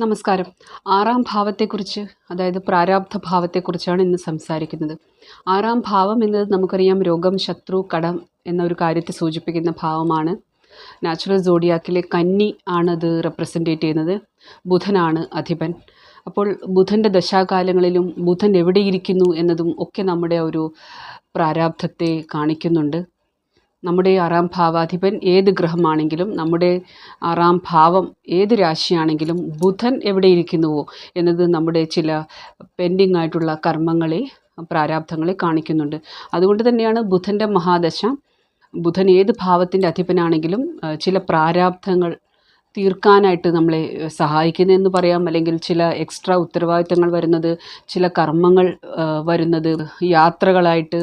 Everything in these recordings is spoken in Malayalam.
നമസ്കാരം. ആറാം ഭാവത്തെക്കുറിച്ച് അതായത് പ്രാരാബ്ധ ഭാവത്തെക്കുറിച്ചാണ് ഇന്ന് സംസാരിക്കുന്നത്. ആറാം ഭാവം എന്നത് നമുക്കറിയാം രോഗം ശത്രു കടം എന്ന ഒരു കാര്യത്തെ സൂചിപ്പിക്കുന്ന ഭാവമാണ്. നാച്ചുറൽ സോഡിയാക്കിലെ കന്നി ആണത് റെപ്രസെന്റേറ്റ് ചെയ്യുന്നത്. ബുധനാണ് അധിപൻ. അപ്പോൾ ബുധന്റെ ദശാകാലങ്ങളിലും ബുധൻ എവിടെയിരിക്കുന്നു എന്നതും ഒക്കെ നമ്മുടെ ഒരു പ്രാരാബ്ധത്തെ കാണിക്കുന്നുണ്ട്. നമ്മുടെ ആറാം ഭാവാധിപൻ ഏത് ഗ്രഹമാണെങ്കിലും നമ്മുടെ ആറാം ഭാവം ഏത് രാശിയാണെങ്കിലും ബുധൻ എവിടെ ഇരിക്കുന്നുവോ എന്നത് നമ്മുടെ ചില പെൻഡിങ് ആയിട്ടുള്ള കർമ്മങ്ങളെ പ്രാരാബ്ധങ്ങളെ കാണിക്കുന്നുണ്ട്. അതുകൊണ്ട് തന്നെയാണ് ബുധന്റെ മഹാദശ. ബുധൻ ഏത് ഭാവത്തിന്റെ അധിപനാണെങ്കിലും ചില പ്രാരാബ്ധങ്ങൾ തീർക്കാനായിട്ട് നമ്മളെ സഹായിക്കുന്നതെന്ന് പറയാം. അല്ലെങ്കിൽ ചില എക്സ്ട്രാ ഉത്തരവാദിത്തങ്ങൾ വരുന്നത് ചില കർമ്മങ്ങൾ വരുന്നത് യാത്രകളായിട്ട്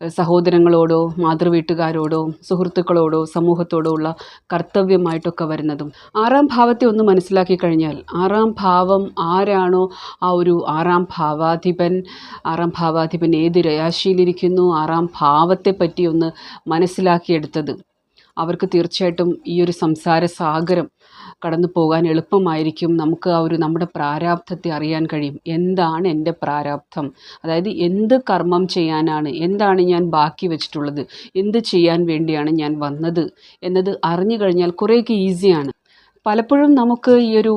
സഹോദരങ്ങളോടോ മാതൃവീട്ടുകാരോടോ സുഹൃത്തുക്കളോടോ സമൂഹത്തോടോ ഉള്ള കർത്തവ്യമായിട്ടൊക്കെ വരുന്നതും. ആറാം ഭാവത്തെ ഒന്ന് മനസ്സിലാക്കി കഴിഞ്ഞാൽ ആറാം ഭാവം ആരാണോ? ആ ഒരു ആറാം ഭാവാധിപൻ ആറാം ഭാവാധിപൻ ഏത് രയാശിയിലിരിക്കുന്നു? ആറാം ഭാവത്തെ പറ്റി ഒന്ന് മനസ്സിലാക്കിയെടുത്തത്. അവർക്ക് തീർച്ചയായിട്ടും ഈ ഒരു സംസാര സാഗരം കടന്നു പോകാൻ എളുപ്പമായിരിക്കും. നമുക്ക് ആ ഒരു നമ്മുടെ പ്രാരാബ്ധത്തെ അറിയാൻ കഴിയും. എന്താണ് എന്റെ പ്രാരാബ്ധം? അതായത് എന്ത് കർമ്മം ചെയ്യാനാണ്? എന്താണ് ഞാൻ ബാക്കി വെച്ചിട്ടുള്ളത്? എന്ത് ചെയ്യാൻ വേണ്ടിയാണ് ഞാൻ വന്നത്? എന്നത് അറിഞ്ഞു കഴിഞ്ഞാൽ കുറേയൊക്കെ ഈസിയാണ്. പലപ്പോഴും നമുക്ക് ഈ ഒരു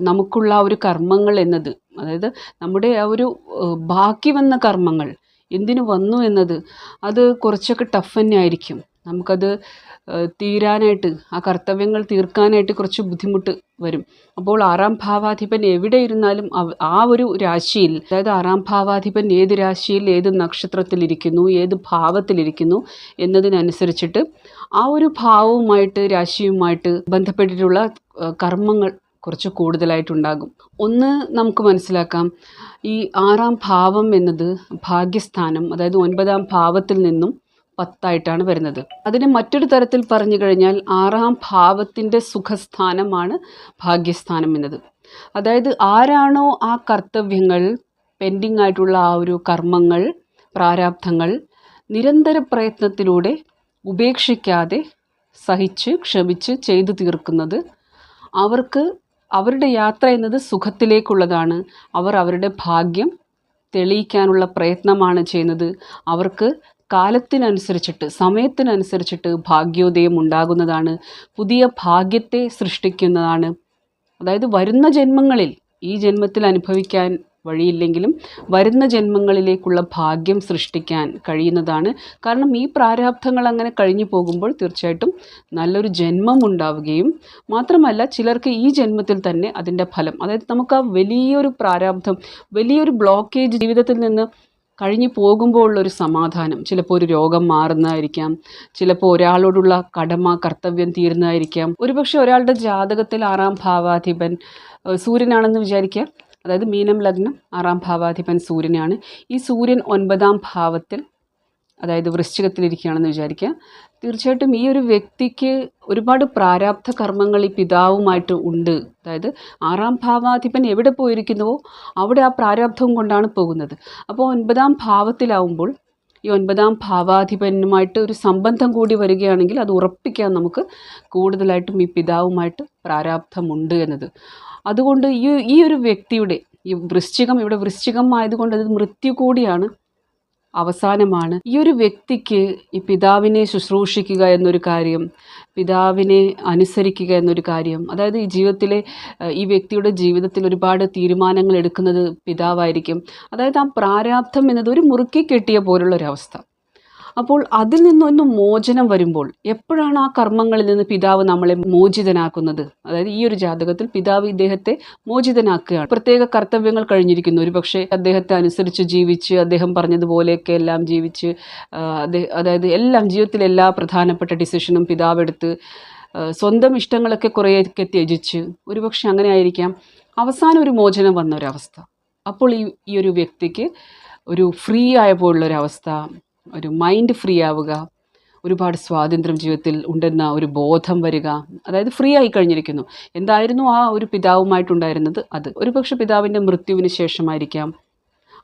നമുക്കുള്ള ഒരു കർമ്മങ്ങൾ എന്നത് അതായത് നമ്മുടെ ആ ഒരു ബാക്കി വന്ന കർമ്മങ്ങൾ എന്തിനു വന്നു എന്നത് അത് കുറച്ചൊക്കെ ടഫ് തന്നെ ആയിരിക്കും. നമുക്കത് തീരാനായിട്ട് ആ കർത്തവ്യങ്ങൾ തീർക്കാനായിട്ട് കുറച്ച് ബുദ്ധിമുട്ട് വരും. അപ്പോൾ ആറാം ഭാവാധിപൻ എവിടെ ഇരുന്നാലും ആ ഒരു രാശിയിൽ അതായത് ആറാം ഭാവാധിപൻ ഏത് രാശിയിൽ ഏത് നക്ഷത്രത്തിലിരിക്കുന്നു ഏത് ഭാവത്തിലിരിക്കുന്നു എന്നതിനനുസരിച്ചിട്ട് ആ ഒരു ഭാവവുമായിട്ട് രാശിയുമായിട്ട് ബന്ധപ്പെട്ടിട്ടുള്ള കർമ്മങ്ങൾ കുറച്ച് കൂടുതലായിട്ടുണ്ടാകും. ഒന്ന് നമുക്ക് മനസ്സിലാക്കാം. ഈ ആറാം ഭാവം എന്നത് ഭാഗ്യസ്ഥാനം അതായത് ഒൻപതാം ഭാവത്തിൽ നിന്നും പത്തായിട്ടാണ് വരുന്നത്. അതിന് മറ്റൊരു തരത്തിൽ പറഞ്ഞു കഴിഞ്ഞാൽ ആറാം ഭാവത്തിന്റെ സുഖസ്ഥാനമാണ് ഭാഗ്യസ്ഥാനം എന്നത്. അതായത് ആരാണോ ആ കർത്തവ്യങ്ങൾ പെൻഡിങ് ആയിട്ടുള്ള ആ ഒരു കർമ്മങ്ങൾ പ്രാരാബ്ധങ്ങൾ നിരന്തര പ്രയത്നത്തിലൂടെ ഉപേക്ഷിക്കാതെ സഹിച്ച് ക്ഷമിച്ച് ചെയ്തു തീർക്കുന്നത് അവർക്ക് അവരുടെ യാത്ര എന്നത് സുഖത്തിലേക്കുള്ളതാണ്. അവർ അവരുടെ ഭാഗ്യം തെളിയിക്കാനുള്ള പ്രയത്നമാണ് ചെയ്യുന്നത്. അവർക്ക് കാലത്തിനനുസരിച്ചിട്ട് സമയത്തിനനുസരിച്ചിട്ട് ഭാഗ്യോദയം ഉണ്ടാകുന്നതാണ് പുതിയ ഭാഗ്യത്തെ സൃഷ്ടിക്കുന്നതാണ്. അതായത് വരുന്ന ജന്മങ്ങളിൽ ഈ ജന്മത്തിൽ അനുഭവിക്കാൻ വഴിയില്ലെങ്കിലും വരുന്ന ജന്മങ്ങളിലേക്കുള്ള ഭാഗ്യം സൃഷ്ടിക്കാൻ കഴിയുന്നതാണ്. കാരണം ഈ പ്രാരാബ്ധങ്ങൾ അങ്ങനെ കഴിഞ്ഞു പോകുമ്പോൾ തീർച്ചയായിട്ടും നല്ലൊരു ജന്മം ഉണ്ടാവുകയും മാത്രമല്ല ചിലർക്ക് ഈ ജന്മത്തിൽ തന്നെ അതിന്റെ ഫലം അതായത് നമുക്ക് ആ വലിയൊരു പ്രാരാബ്ധം വലിയൊരു ബ്ലോക്കേജ് ജീവിതത്തിൽ നിന്ന് കഴിഞ്ഞു പോകുമ്പോൾ ഉള്ളൊരു സമാധാനം. ചിലപ്പോൾ ഒരു രോഗം മാറുന്നതായിരിക്കാം. ചിലപ്പോൾ ഒരാളോടുള്ള കടമ കർത്തവ്യം തീരുന്നതായിരിക്കാം. ഒരുപക്ഷെ ഒരാളുടെ ജാതകത്തിൽ ആറാം ഭാവാധിപൻ സൂര്യനാണെന്ന് വിചാരിക്കുക. അതായത് മീനം ലഗ്നം ആറാം ഭാവാധിപൻ സൂര്യനാണ്. ഈ സൂര്യൻ ഒൻപതാം ഭാവത്തിൽ അതായത് വൃശ്ചികത്തിലിരിക്കുകയാണെന്ന് വിചാരിക്കുക. തീർച്ചയായിട്ടും ഈ ഒരു വ്യക്തിക്ക് ഒരുപാട് പ്രാരാബ്ധ കർമ്മങ്ങൾ ഈ പിതാവുമായിട്ട് ഉണ്ട്. അതായത് ആറാം ഭാവാധിപൻ എവിടെ പോയിരിക്കുന്നുവോ അവിടെ ആ പ്രാരാബ്ധവും കൊണ്ടാണ് പോകുന്നത്. അപ്പോൾ ഒൻപതാം ഭാവത്തിലാവുമ്പോൾ ഈ ഒൻപതാം ഭാവാധിപനുമായിട്ട് ഒരു സംബന്ധം കൂടി വരികയാണെങ്കിൽ അത് ഉറപ്പിക്കാൻ നമുക്ക് കൂടുതലായിട്ടും ഈ പിതാവുമായിട്ട് പ്രാരാബ്ധമുണ്ട് എന്നത്. അതുകൊണ്ട് ഈ ഈ ഒരു വ്യക്തിയുടെ ഈ വൃശ്ചികം ഇവിടെ വൃശ്ചികം ആയതുകൊണ്ട് അത് മൃത്യു കൂടിയാണ്. അവസാനമാണ്. ഈ ഒരു വ്യക്തിക്ക് ഈ പിതാവിനെ ശുശ്രൂഷിക്കുക എന്നൊരു കാര്യം പിതാവിനെ അനുസരിക്കുക എന്നൊരു കാര്യം അതായത് ഈ ജീവിതത്തിലെ ഈ വ്യക്തിയുടെ ജീവിതത്തിൽ ഒരുപാട് തീരുമാനങ്ങൾ എടുക്കുന്നത് പിതാവായിരിക്കും. അതായത് ആ പ്രാരാബ്ധം എന്നത് ഒരു മുറുക്കി കെട്ടിയ പോലുള്ള ഒരവസ്ഥ അപ്പോൾ അതിൽ നിന്നൊന്ന് മോചനം വരുമ്പോൾ എപ്പോഴാണ് ആ കർമ്മങ്ങളിൽ നിന്ന് പിതാവ് നമ്മളെ മോചിതനാക്കുന്നത്? അതായത് ഈ ഒരു ജാതകത്തിൽ പിതാവ് ഇദ്ദേഹത്തെ മോചിതനാക്കുകയാണ്. പ്രത്യേക കർത്തവ്യങ്ങൾ കഴിഞ്ഞിരിക്കുന്നു. ഒരു പക്ഷേ അദ്ദേഹത്തെ അനുസരിച്ച് ജീവിച്ച് അദ്ദേഹം പറഞ്ഞതുപോലെയൊക്കെ എല്ലാം ജീവിച്ച് അതായത് എല്ലാം ജീവിതത്തിലെ എല്ലാ പ്രധാനപ്പെട്ട ഡിസിഷനും പിതാവ് എടുത്ത് സ്വന്തം ഇഷ്ടങ്ങളൊക്കെ കുറേയൊക്കെ ത്യജിച്ച് ഒരുപക്ഷെ അങ്ങനെ ആയിരിക്കാം. അവസാനം ഒരു മോചനം വന്ന ഒരവസ്ഥ. അപ്പോൾ ഈ ഈ ഒരു വ്യക്തിക്ക് ഒരു ഫ്രീ ആയപ്പോഴുള്ളൊരവസ്ഥ ഒരു മൈൻഡ് ഫ്രീ ആവുക ഒരുപാട് സ്വാതന്ത്ര്യം ജീവിതത്തിൽ ഉണ്ടെന്ന ഒരു ബോധം വരിക അതായത് ഫ്രീ ആയി കഴിഞ്ഞിരിക്കുന്നു. എന്തായിരുന്നു ആ ഒരു പിതാവുമായിട്ടുണ്ടായിരുന്നത്? അത് ഒരുപക്ഷെ പിതാവിന്റെ മൃത്യുവിന് ശേഷമായിരിക്കാം.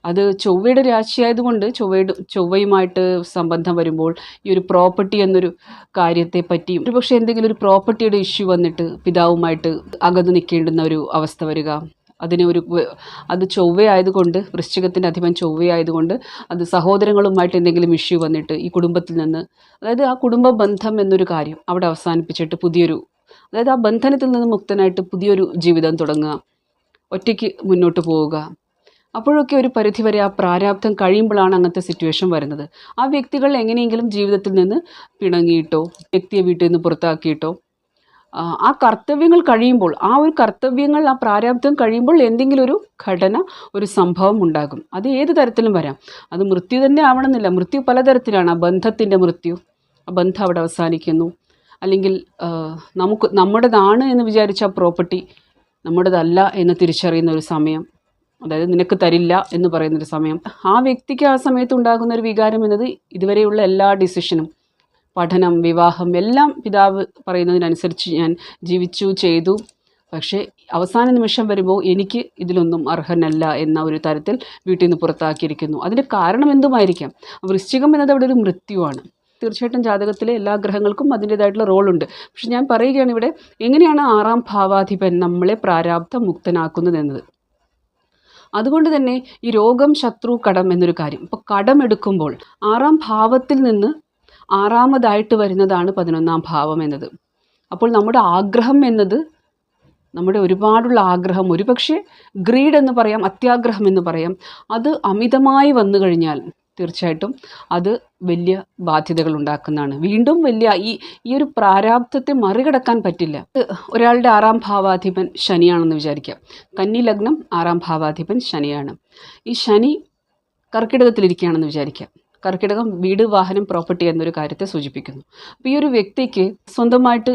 അത് ചൊവ്വയുടെ രാശിയായതുകൊണ്ട് ചൊവ്വയുടെ ചൊവ്വയുമായിട്ട് സംബന്ധം വരുമ്പോൾ ഈ ഒരു പ്രോപ്പർട്ടി എന്നൊരു കാര്യത്തെ പറ്റിയും ഒരു പക്ഷേ എന്തെങ്കിലും ഒരു പ്രോപ്പർട്ടിയുടെ ഇഷ്യൂ വന്നിട്ട് പിതാവുമായിട്ട് അകന്നു നിൽക്കേണ്ടുന്ന ഒരു അവസ്ഥ വരിക. അതിന് ഒരു അത് ചൊവ്വയായതുകൊണ്ട് വൃശ്ചികത്തിന്റെ അധിപൻ ചൊവ്വയായതുകൊണ്ട് അത് സഹോദരങ്ങളുമായിട്ട് എന്തെങ്കിലും ഇഷ്യൂ വന്നിട്ട് ഈ കുടുംബത്തിൽ നിന്ന് അതായത് ആ കുടുംബ ബന്ധം എന്നൊരു കാര്യം അവിടെ അവസാനിപ്പിച്ചിട്ട് പുതിയൊരു അതായത് ആ ബന്ധനത്തിൽ നിന്ന് മുക്തനായിട്ട് പുതിയൊരു ജീവിതം തുടങ്ങുക ഒറ്റയ്ക്ക് മുന്നോട്ട് പോവുക. അപ്പോഴൊക്കെ ഒരു പരിധിവരെ ആ പ്രാരാബ്ധം കഴിയുമ്പോഴാണ് അങ്ങനത്തെ സിറ്റുവേഷൻ വരുന്നത്. ആ വ്യക്തികൾ എങ്ങനെയെങ്കിലും ജീവിതത്തിൽ നിന്ന് പിണങ്ങിയിട്ടോ വ്യക്തിയെ വീട്ടിൽ നിന്ന് പുറത്താക്കിയിട്ടോ ആ, കർത്തവ്യങ്ങൾ കഴിയുമ്പോൾ ആ ഒരു കർത്തവ്യങ്ങൾ ആ പ്രാരാബ്ദം കഴിയുമ്പോൾ എന്തെങ്കിലും ഒരു ഘടന ഒരു സംഭവം ഉണ്ടാകും. അത് ഏത് തരത്തിലും വരാം. അത് മൃത്യു തന്നെ ആവണമെന്നില്ല. മൃത്യു പലതരത്തിലാണ്. ആ ബന്ധത്തിന്റെ മൃത്യു. ആ ബന്ധം അവിടെ അവസാനിക്കുന്നു. അല്ലെങ്കിൽ നമുക്ക് നമ്മുടേതാണ് എന്ന് വിചാരിച്ച ആ പ്രോപ്പർട്ടി നമ്മുടേതല്ല എന്ന് തിരിച്ചറിയുന്ന ഒരു സമയം. അതായത് നിനക്ക് തരില്ല എന്ന് പറയുന്നൊരു സമയം. ആ വ്യക്തിക്ക് ആ സമയത്ത് ഉണ്ടാകുന്ന ഒരു വികാരം എന്നത് ഇതുവരെയുള്ള എല്ലാ ഡിസിഷനും പഠനം വിവാഹം എല്ലാം പിതാവ് പറയുന്നതിനനുസരിച്ച് ഞാൻ ജീവിച്ചു ചെയ്തു. പക്ഷേ അവസാന നിമിഷം വരുമ്പോൾ എനിക്ക് ഇതിലൊന്നും അർഹനല്ല എന്ന ഒരു തരത്തിൽ വീട്ടിൽ നിന്ന് പുറത്താക്കിയിരിക്കുന്നു. അതിന്റെ കാരണം എന്തുമായിരിക്കാം? വൃശ്ചികം എന്നത് അവിടെ ഒരു മൃത്യുവാണ്. തീർച്ചയായിട്ടും ജാതകത്തിലെ എല്ലാ ഗ്രഹങ്ങൾക്കും അതിന്റേതായിട്ടുള്ള റോളുണ്ട്. പക്ഷെ ഞാൻ പറയുകയാണ് ഇവിടെ എങ്ങനെയാണ് ആറാം ഭാവാധിപൻ നമ്മളെ പ്രാരാബ്ധ മുക്തനാക്കുന്നതെന്നത് അതുകൊണ്ട് തന്നെ ഈ രോഗം ശത്രു കടം എന്നൊരു കാര്യം. ഇപ്പോൾ കടമെടുക്കുമ്പോൾ ആറാം ഭാവത്തിൽ നിന്ന് ആറാമതായിട്ട് വരുന്നതാണ് പതിനൊന്നാം ഭാവം എന്നത്. അപ്പോൾ നമ്മുടെ ആഗ്രഹം എന്നത് നമ്മുടെ ഒരുപാടുള്ള ആഗ്രഹം ഒരുപക്ഷെ ഗ്രീഡ് എന്ന് പറയാം അത്യാഗ്രഹം എന്ന് പറയാം അത് അമിതമായി വന്നു കഴിഞ്ഞാൽ തീർച്ചയായിട്ടും അത് വലിയ ബാധ്യതകൾ ഉണ്ടാക്കുന്നതാണ്. വീണ്ടും വലിയ ഈ ഈ ഒരു പ്രാരാബ്ധത്തെ മറികടക്കാൻ പറ്റില്ല. ഒരാളുടെ ആറാം ഭാവാധിപൻ ശനിയാണെന്ന് വിചാരിക്കാം. കന്നി ലഗ്നം ആറാം ഭാവാധിപൻ ശനിയാണ്. ഈ ശനി കർക്കിടകത്തിലിരിക്കുകയാണെന്ന് വിചാരിക്കാം. കർക്കിടകം വീട് വാഹനം പ്രോപ്പർട്ടി എന്നൊരു കാര്യത്തെ സൂചിപ്പിക്കുന്നു. അപ്പോൾ ഈ ഒരു വ്യക്തിക്ക് സ്വന്തമായിട്ട്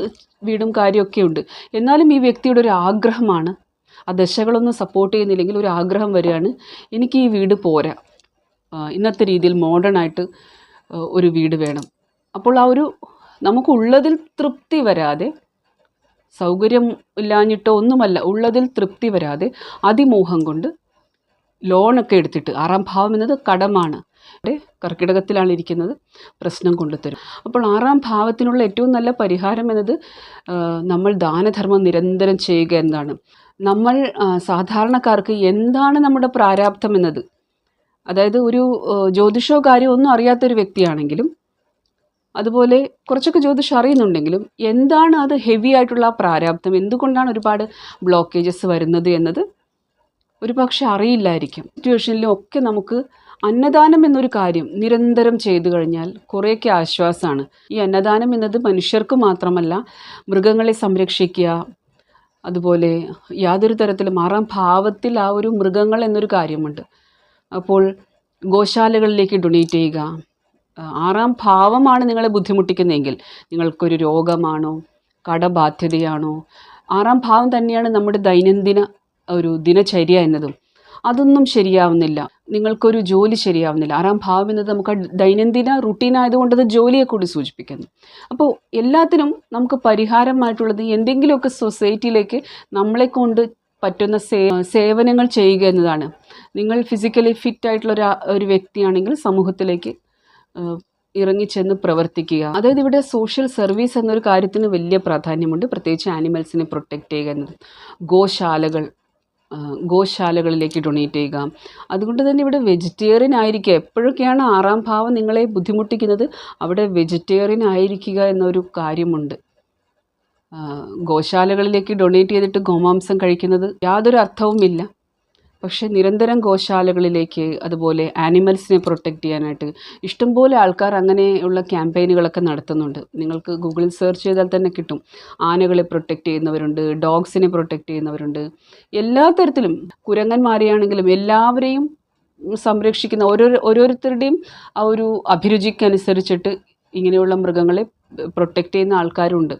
വീടും കാര്യമൊക്കെ ഉണ്ട്. എന്നാലും ഈ വ്യക്തിയുടെ ഒരു ആഗ്രഹമാണ്. ആ ദശകളൊന്നും സപ്പോർട്ട് ചെയ്യുന്നില്ലെങ്കിൽ ഒരു ആഗ്രഹം വരികയാണ് എനിക്ക് ഈ വീട് പോരാ. ഇന്നത്തെ രീതിയിൽ മോഡേൺ ആയിട്ട് ഒരു വീട് വേണം. അപ്പോൾ ആ ഒരു നമുക്കുള്ളതിൽ തൃപ്തി വരാതെ സൗകര്യം ഇല്ലാഞ്ഞിട്ടോ ഒന്നുമല്ല ഉള്ളതിൽ തൃപ്തി വരാതെ അതിമോഹം കൊണ്ട് ലോണൊക്കെ എടുത്തിട്ട് ആറാം ഭാവം എന്നത് കടമാണ്. കർക്കിടകത്തിലാണ് ഇരിക്കുന്നത്. പ്രശ്നം കൊണ്ടുതരും അപ്പോൾ ആറാം ഭാവത്തിനുള്ള ഏറ്റവും നല്ല പരിഹാരം എന്നത് നമ്മൾ ദാനധർമ്മം നിരന്തരം ചെയ്യുക എന്നാണ് നമ്മൾ സാധാരണക്കാർക്ക് എന്താണ് നമ്മുടെ പ്രാരാബ്ധം എന്നത്? അതായത് ഒരു ജ്യോതിഷോ കാര്യമോ ഒന്നും അറിയാത്തൊരു വ്യക്തിയാണെങ്കിലും അതുപോലെ കുറച്ചൊക്കെ ജ്യോതിഷം അറിയുന്നുണ്ടെങ്കിലും എന്താണ് അത് ഹെവി ആയിട്ടുള്ള പ്രാരാബ്ധം? എന്തുകൊണ്ടാണ് ഒരുപാട് ബ്ലോക്കേജസ് വരുന്നത് എന്നത് ഒരു പക്ഷെ അറിയില്ലായിരിക്കും. സിറ്റുവേഷനിലും ഒക്കെ നമുക്ക് അന്നദാനം എന്നൊരു കാര്യം നിരന്തരം ചെയ്തു കഴിഞ്ഞാൽ കുറേയൊക്കെ ആശ്വാസമാണ് ഈ അന്നദാനം എന്നത് മനുഷ്യർക്ക് മാത്രമല്ല മൃഗങ്ങളെ സംരക്ഷിക്കുക അതുപോലെ യാതൊരു തരത്തിലും ആറാം ഭാവത്തിൽ ആ ഒരു മൃഗങ്ങൾ എന്നൊരു കാര്യമുണ്ട്. അപ്പോൾ ഗോശാലകളിലേക്ക് ഡൊണേറ്റ് ചെയ്യുക. ആറാം ഭാവമാണ് നിങ്ങളെ ബുദ്ധിമുട്ടിക്കുന്നതെങ്കിൽ നിങ്ങൾക്കൊരു രോഗമാണോ? കടബാധ്യതയാണോ? ആറാം ഭാവം തന്നെയാണ് നമ്മുടെ ദൈനംദിന ഒരു ദിനചര്യ എന്നതും അതൊന്നും ശരിയാവുന്നില്ല. നിങ്ങൾക്കൊരു ജോലി ശരിയാവുന്നില്ല. ആറാം ഭാവം എന്നത് നമുക്ക് ദൈനംദിന റുട്ടീൻ ആയതുകൊണ്ട് അത് ജോലിയെ കൂടി സൂചിപ്പിക്കുന്നു. അപ്പോൾ എല്ലാത്തിനും നമുക്ക് പരിഹാരമായിട്ടുള്ളത് എന്തെങ്കിലുമൊക്കെ സൊസൈറ്റിയിലേക്ക് നമ്മളെ കൊണ്ട് പറ്റുന്ന സേവനങ്ങൾ ചെയ്യുക എന്നതാണ്. നിങ്ങൾ ഫിസിക്കലി ഫിറ്റ് ആയിട്ടുള്ള ഒരു ഒരു വ്യക്തിയാണെങ്കിൽ സമൂഹത്തിലേക്ക് ഇറങ്ങിച്ചെന്ന് പ്രവർത്തിക്കുക. അതായത് ഇവിടെ സോഷ്യൽ സർവീസ് എന്നൊരു കാര്യത്തിന് വലിയ പ്രാധാന്യമുണ്ട്. പ്രത്യേകിച്ച് ആനിമൽസിനെ പ്രൊട്ടക്റ്റ് ചെയ്യുക എന്നത്. ഗോശാലകൾ ഗോശാലകളിലേക്ക് ഡൊണേറ്റ് ചെയ്യുക. അതുകൊണ്ട് തന്നെ ഇവിടെ വെജിറ്റേറിയൻ ആയിരിക്കുക. എപ്പോഴൊക്കെയാണ് ആറാം ഭാവം നിങ്ങളെ ബുദ്ധിമുട്ടിക്കുന്നത്? അവിടെ വെജിറ്റേറിയൻ ആയിരിക്കുക എന്നൊരു കാര്യമുണ്ട്. ഗോശാലകളിലേക്ക് ഡൊണേറ്റ് ചെയ്തിട്ട് ഗോമാംസം കഴിക്കുന്നത് യാതൊരു അർത്ഥവുമില്ല. പക്ഷേ നിരന്തരം ഗോശാലകളിലേക്ക് അതുപോലെ ആനിമൽസിനെ പ്രൊട്ടക്റ്റ് ചെയ്യാനായിട്ട് ഇഷ്ടംപോലെ ആൾക്കാർ അങ്ങനെയുള്ള ക്യാമ്പയിനുകളൊക്കെ നടത്തുന്നുണ്ട്. നിങ്ങൾക്ക് ഗൂഗിളിൽ സെർച്ച് ചെയ്താൽ തന്നെ കിട്ടും. ആനകളെ പ്രൊട്ടക്റ്റ് ചെയ്യുന്നവരുണ്ട് ഡോഗ്സിനെ പ്രൊട്ടക്റ്റ് ചെയ്യുന്നവരുണ്ട്. എല്ലാ തരത്തിലും കുരങ്ങന്മാരെയാണെങ്കിലും എല്ലാവരെയും സംരക്ഷിക്കുന്ന ഓരോ ഓരോരുത്തരുടെയും ആ ഒരു അഭിരുചിക്കനുസരിച്ചിട്ട് ഇങ്ങനെയുള്ള മൃഗങ്ങളെ പ്രൊട്ടക്റ്റ് ചെയ്യുന്ന ആൾക്കാരുണ്ട്.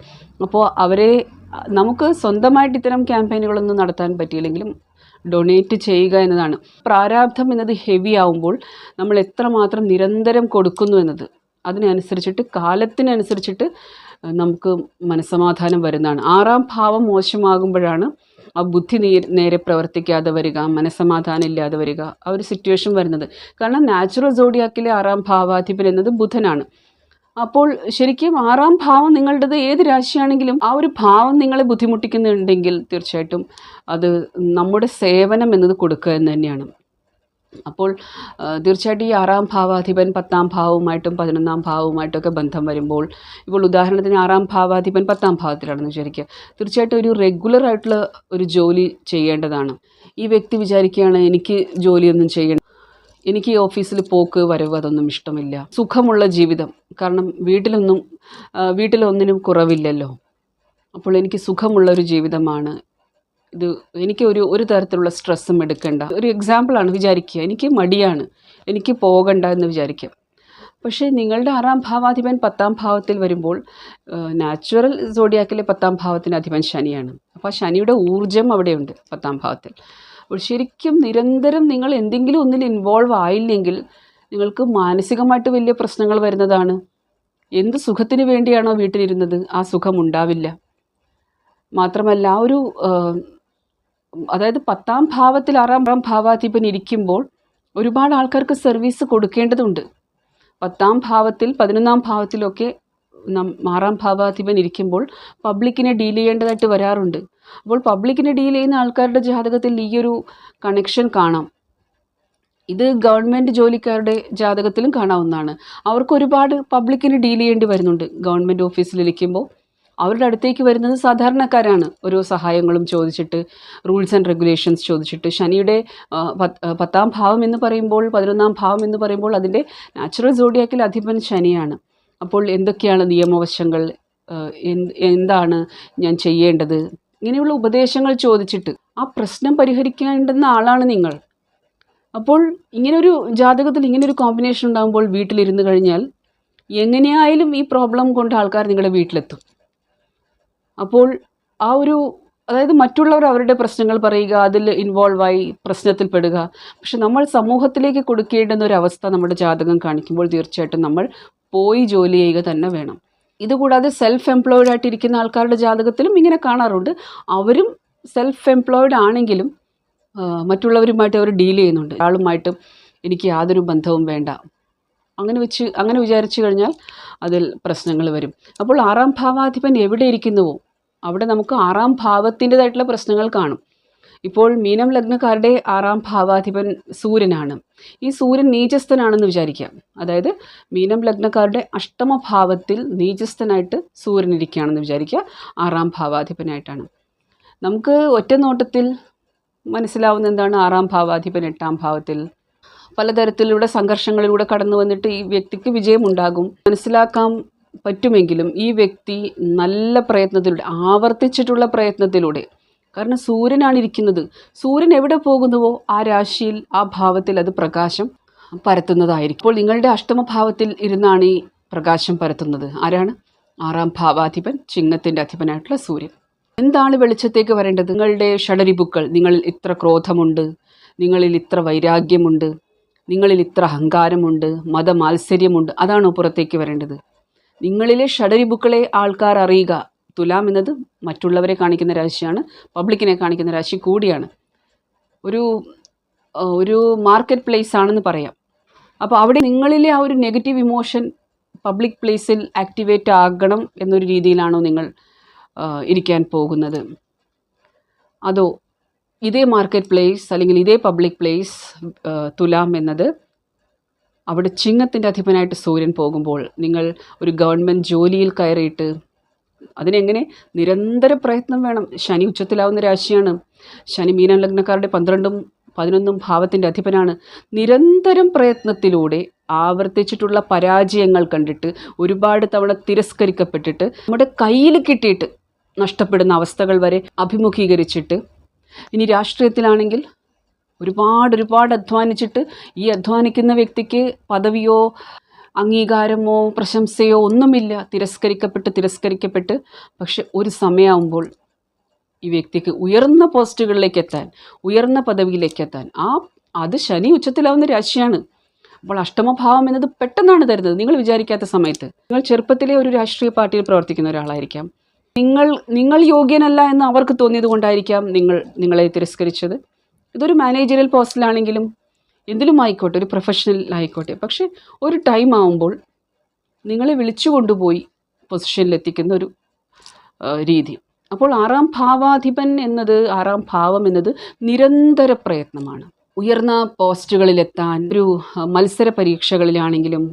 അപ്പോൾ അവരെ നമുക്ക് സ്വന്തമായിട്ട് ഇത്തരം ക്യാമ്പയിനുകളൊന്നും നടത്താൻ പറ്റിയില്ലെങ്കിലും ഡൊണേറ്റ് ചെയ്യുക എന്നതാണ്. പ്രാരാബ്ധം എന്നത് ഹെവി ആവുമ്പോൾ നമ്മൾ എത്രമാത്രം നിരന്തരം കൊടുക്കുന്നു എന്നത് അതിനനുസരിച്ചിട്ട് കാലത്തിനനുസരിച്ചിട്ട് നമുക്ക് മനസ്സമാധാനം വരുന്നതാണ്. ആറാം ഭാവം മോശമാകുമ്പോഴാണ് ആ ബുദ്ധി നേരെ പ്രവർത്തിക്കാതെ വരിക മനസ്സമാധാനം ഇല്ലാതെ വരിക ആ ഒരു സിറ്റുവേഷൻ വരുന്നത്. കാരണം നാച്ചുറൽ സോഡിയാക്കിലെ ആറാം ഭാവാധിപൻ എന്നത് ബുധനാണ്. അപ്പോൾ ശരിക്കും ആറാം ഭാവം നിങ്ങളുടേത് ഏത് രാശിയാണെങ്കിലും ആ ഒരു ഭാവം നിങ്ങളെ ബുദ്ധിമുട്ടിക്കുന്നുണ്ടെങ്കിൽ തീർച്ചയായിട്ടും അത് നമ്മുടെ സേവനം എന്നത് കൊടുക്കുക എന്ന് തന്നെയാണ്. അപ്പോൾ തീർച്ചയായിട്ടും ഈ ആറാം ഭാവാധിപൻ പത്താം ഭാവവുമായിട്ടും പതിനൊന്നാം ഭാവവുമായിട്ടൊക്കെ ബന്ധം വരുമ്പോൾ ഇപ്പോൾ ഉദാഹരണത്തിന് ആറാം ഭാവാധിപൻ പത്താം ഭാവത്തിലാണെന്ന് വിചാരിക്കുക. തീർച്ചയായിട്ടും ഒരു റെഗുലർ ആയിട്ടുള്ള ഒരു ജോലി ചെയ്യേണ്ടതാണ്. ഈ വ്യക്തി വിചാരിക്കുകയാണ് എനിക്ക് ജോലിയൊന്നും ചെയ്യണം എനിക്ക് ഈ ഓഫീസിൽ പോക്ക് വരവ് അതൊന്നും ഇഷ്ടമില്ല. സുഖമുള്ള ജീവിതം. കാരണം വീട്ടിലൊന്നും വീട്ടിലൊന്നിനും കുറവില്ലല്ലോ. അപ്പോൾ എനിക്ക് സുഖമുള്ള ഒരു ജീവിതമാണ്. ഇത് എനിക്ക് ഒരു ഒരു തരത്തിലുള്ള സ്ട്രെസ്സും എടുക്കേണ്ട. ഒരു എക്സാമ്പിളാണ് വിചാരിക്കുക. എനിക്ക് മടിയാണ്. എനിക്ക് പോകണ്ട എന്ന് വിചാരിക്കുക. പക്ഷേ നിങ്ങളുടെ ആറാം ഭാവാധിപൻ പത്താം ഭാവത്തിൽ വരുമ്പോൾ നാച്ചുറൽ സോഡിയാക്കിലെ പത്താം ഭാവത്തിന്റെ അധിപൻ ശനിയാണ്. അപ്പോൾ ശനിയുടെ ഊർജം അവിടെയുണ്ട് പത്താം ഭാവത്തിൽ. ശരിക്കും നിരന്തരം നിങ്ങൾ എന്തെങ്കിലും ഒന്നിൽ ഇൻവോൾവ് ആയില്ലെങ്കിൽ നിങ്ങൾക്ക് മാനസികമായിട്ട് വലിയ പ്രശ്നങ്ങൾ വരുന്നതാണ്. എന്ത് സുഖത്തിന് വേണ്ടിയാണോ വീട്ടിലിരുന്നത്? ആ സുഖം ഉണ്ടാവില്ല. മാത്രമല്ല ആ ഒരു അതായത് പത്താം ഭാവത്തിൽ ആറാം ഭാവാധിപൻ ഇരിക്കുമ്പോൾ ഒരുപാട് ആൾക്കാർക്ക് സർവീസ് കൊടുക്കേണ്ടതുണ്ട്. പത്താം ഭാവത്തിൽ പതിനൊന്നാം ഭാവത്തിലൊക്കെ ആറാം ഭാവാധിപൻ ഇരിക്കുമ്പോൾ പബ്ലിക്കിനെ ഡീൽ ചെയ്യേണ്ടതായിട്ട് വരാറുണ്ട്. അപ്പോൾ പബ്ലിക്കിനെ ഡീൽ ചെയ്യുന്ന ആൾക്കാരുടെ ജാതകത്തിൽ ഈ ഒരു കണക്ഷൻ കാണാം. ഇത് ഗവൺമെന്റ് ജോലിക്കാരുടെ ജാതകത്തിലും കാണാവുന്നതാണ്. അവർക്ക് ഒരുപാട് പബ്ലിക്കിന് ഡീൽ ചെയ്യേണ്ടി വരുന്നുണ്ട്. ഗവൺമെന്റ് ഓഫീസിലിരിക്കുമ്പോൾ അവരുടെ അടുത്തേക്ക് വരുന്നത് സാധാരണക്കാരാണ്. ഓരോ സഹായങ്ങളും ചോദിച്ചിട്ട് റൂൾസ് ആൻഡ് റെഗുലേഷൻസ് ചോദിച്ചിട്ട് ശനിയുടെ പത്ത്- ഭാവം എന്ന് പറയുമ്പോൾ പതിനൊന്നാം ഭാവം എന്ന് പറയുമ്പോൾ അതിന്റെ നാച്ചുറൽ സോഡിയാക്കിൽ അധിപൻ ശനിയാണ്. അപ്പോൾ എന്തൊക്കെയാണ് നിയമവശങ്ങൾ എന്ത് എന്താണ് ഞാൻ ചെയ്യേണ്ടത്? ഇങ്ങനെയുള്ള ഉപദേശങ്ങൾ ചോദിച്ചിട്ട് ആ പ്രശ്നം പരിഹരിക്കേണ്ടുന്ന ആളാണ് നിങ്ങൾ. അപ്പോൾ ഇങ്ങനൊരു ജാതകത്തിൽ ഇങ്ങനൊരു കോമ്പിനേഷൻ ഉണ്ടാകുമ്പോൾ വീട്ടിലിരുന്ന് കഴിഞ്ഞാൽ എങ്ങനെയായാലും ഈ പ്രോബ്ലം കൊണ്ട് ആൾക്കാർ നിങ്ങളുടെ വീട്ടിലെത്തും. അപ്പോൾ ആ ഒരു അതായത് മറ്റുള്ളവർ അവരുടെ പ്രശ്നങ്ങൾ പറയുക അതിൽ ഇൻവോൾവായി പ്രശ്നത്തിൽ പെടുക. പക്ഷെ നമ്മൾ സമൂഹത്തിലേക്ക് കൊടുക്കേണ്ടുന്ന ഒരു അവസ്ഥ നമ്മുടെ ജാതകം കാണിക്കുമ്പോൾ തീർച്ചയായിട്ടും നമ്മൾ പോയി ജോലി ചെയ്യുക തന്നെ വേണം. ഇതുകൂടാതെ സെൽഫ് എംപ്ലോയിഡ് ആയിട്ടിരിക്കുന്ന ആൾക്കാരുടെ ജാതകത്തിലും ഇങ്ങനെ കാണാറുണ്ട്. അവരും സെൽഫ് എംപ്ലോയിഡ് ആണെങ്കിലും മറ്റുള്ളവരുമായിട്ട് അവർ ഡീൽ ചെയ്യുന്നുണ്ട്. ഒരാളുമായിട്ടും എനിക്ക് യാതൊരു ബന്ധവും വേണ്ട. അങ്ങനെ വെച്ച് അങ്ങനെ വിചാരിച്ചു കഴിഞ്ഞാൽ അതിൽ പ്രശ്നങ്ങൾ വരും. അപ്പോൾ ആറാം ഭാവാധിപൻ എവിടെ ഇരിക്കുന്നുവോ? അവിടെ നമുക്ക് ആറാം ഭാവത്തിന്റെതായിട്ടുള്ള പ്രശ്നങ്ങൾ കാണും. ഇപ്പോൾ മീനം ലഗ്നക്കാരുടെ ആറാം ഭാവാധിപൻ സൂര്യനാണ്. ഈ സൂര്യൻ നീചസ്ഥനാണെന്ന് വിചാരിക്കാം അതായത് മീനം ലഗ്നക്കാരുടെ അഷ്ടമ ഭാവത്തിൽ നീചസ്ഥനായിട്ട് സൂര്യൻ ഇരിക്കുകയാണെന്ന് വിചാരിക്കുക. ആറാം ഭാവാധിപനായിട്ടാണ്. നമുക്ക് ഒറ്റ നോട്ടത്തിൽ മനസ്സിലാവുന്ന എന്താണ് ആറാം ഭാവാധിപൻ എട്ടാം ഭാവത്തിൽ? പലതരത്തിലൂടെ സംഘർഷങ്ങളിലൂടെ കടന്നു വന്നിട്ട് ഈ വ്യക്തിക്ക് വിജയമുണ്ടാകും. മനസ്സിലാക്കാൻ പറ്റുമെങ്കിലും ഈ വ്യക്തി നല്ല പ്രയത്നത്തിലൂടെ ആവർത്തിച്ചിട്ടുള്ള പ്രയത്നത്തിലൂടെ കാരണം സൂര്യനാണ് ഇരിക്കുന്നത്. സൂര്യൻ എവിടെ പോകുന്നുവോ ആ രാശിയിൽ ആ ഭാവത്തിൽ അത് പ്രകാശം പരത്തുന്നതായിരിക്കും. ഇപ്പോൾ നിങ്ങളുടെ അഷ്ടമഭാവത്തിൽ ഇരുന്നാണ് ഈ പ്രകാശം പരത്തുന്നത്. ആരാണ്? ആറാം ഭാവാധിപൻ ചിങ്ങത്തിന്റെ അധിപനായിട്ടുള്ള സൂര്യൻ. എന്താണ് വെളിച്ചത്തേക്ക് വരേണ്ടത്? നിങ്ങളുടെ ഷഡരിപുക്കൾ നിങ്ങളിൽ ഇത്ര ക്രോധമുണ്ട് നിങ്ങളിൽ ഇത്ര വൈരാഗ്യമുണ്ട് നിങ്ങളിൽ ഇത്ര അഹങ്കാരമുണ്ട് മതമാത്സര്യമുണ്ട് അതാണോ പുറത്തേക്ക് വരേണ്ടത്? നിങ്ങളിലെ ഷഡരിബുക്കളെ ആൾക്കാർ അറിയുക. തുലാം എന്നത് മറ്റുള്ളവരെ കാണിക്കുന്ന രാശിയാണ് പബ്ലിക്കിനെ കാണിക്കുന്ന രാശി കൂടിയാണ്. ഒരു ഒരു മാർക്കറ്റ് പ്ലേസ് ആണെന്ന് പറയാം. അപ്പോൾ അവിടെ നിങ്ങളിലെ ആ ഒരു നെഗറ്റീവ് ഇമോഷൻ പബ്ലിക് പ്ലേസിൽ ആക്ടിവേറ്റ് ആകണം എന്നൊരു രീതിയിലാണോ നിങ്ങൾ ഇരിക്കാൻ പോകുന്നത്? അതോ ഇതേ മാർക്കറ്റ് പ്ലേസ് അല്ലെങ്കിൽ ഇതേ പബ്ലിക് പ്ലേസ് തുലാം എന്നത് അവിടെ ചിങ്ങത്തിന്റെ അധിപനായിട്ട് സൂര്യൻ പോകുമ്പോൾ നിങ്ങൾ ഒരു ഗവൺമെന്റ് ജോലിയിൽ കയറിയിട്ട് അതിനെങ്ങനെ നിരന്തര പ്രയത്നം വേണം? ശനി ഉച്ചത്തിലാവുന്ന രാശിയാണ്. ശനി മീനം ലഗ്നക്കാരുടെ പന്ത്രണ്ടും പതിനൊന്നും ഭാവത്തിന്റെ അധിപനാണ്. നിരന്തരം പ്രയത്നത്തിലൂടെ ആവർത്തിച്ചിട്ടുള്ള പരാജയങ്ങൾ കണ്ടിട്ട് ഒരുപാട് തവണ തിരസ്കരിക്കപ്പെട്ടിട്ട് നമ്മുടെ കയ്യിൽ കിട്ടിയിട്ട് നഷ്ടപ്പെടുന്ന അവസ്ഥകൾ വരെ അഭിമുഖീകരിച്ചിട്ട് ഇനി രാഷ്ട്രീയത്തിലാണെങ്കിൽ ഒരുപാട് ഒരുപാട് അധ്വാനിച്ചിട്ട് ഈ അധ്വാനിക്കുന്ന വ്യക്തിക്ക് പദവിയോ അംഗീകാരമോ പ്രശംസയോ ഒന്നുമില്ല. തിരസ്കരിക്കപ്പെട്ട് തിരസ്കരിക്കപ്പെട്ട്. പക്ഷെ ഒരു സമയമാകുമ്പോൾ ഈ വ്യക്തിക്ക് ഉയർന്ന പോസ്റ്റുകളിലേക്ക് എത്താൻ ഉയർന്ന പദവിയിലേക്ക് എത്താൻ ആ അത് ശനി ഉച്ചത്തിലാവുന്ന രാശിയാണ്. അപ്പോൾ അഷ്ടമഭാവം എന്നത് പെട്ടെന്നാണ് തരുന്നത്. നിങ്ങൾ വിചാരിക്കാത്ത സമയത്ത്. നിങ്ങൾ ചെറുപ്പത്തിലെ ഒരു രാഷ്ട്രീയ പാർട്ടിയിൽ പ്രവർത്തിക്കുന്ന ഒരാളായിരിക്കാം. നിങ്ങൾ നിങ്ങൾ യോഗ്യനല്ല എന്ന് അവർക്ക് തോന്നിയത് കൊണ്ടായിരിക്കാം നിങ്ങൾ നിങ്ങളെ തിരസ്കരിച്ചത്. ഇതൊരു മാനേജറിയൽ പോസ്റ്റിലാണെങ്കിലും എന്തിലും ആയിക്കോട്ടെ ഒരു പ്രൊഫഷണൽ ആയിക്കോട്ടെ. പക്ഷേ ഒരു ടൈം ആവുമ്പോൾ നിങ്ങളെ വിളിച്ചു കൊണ്ടുപോയി പൊസിഷനിലെത്തിക്കുന്ന ഒരു രീതി. അപ്പോൾ ആറാം ഭാവാധിപൻ എന്നത് ആറാം ഭാവം എന്നത് നിരന്തര പ്രയത്നമാണ്. ഉയർന്ന പോസ്റ്റുകളിലെത്താൻ ഒരു മത്സര പരീക്ഷകളിലാണെങ്കിലും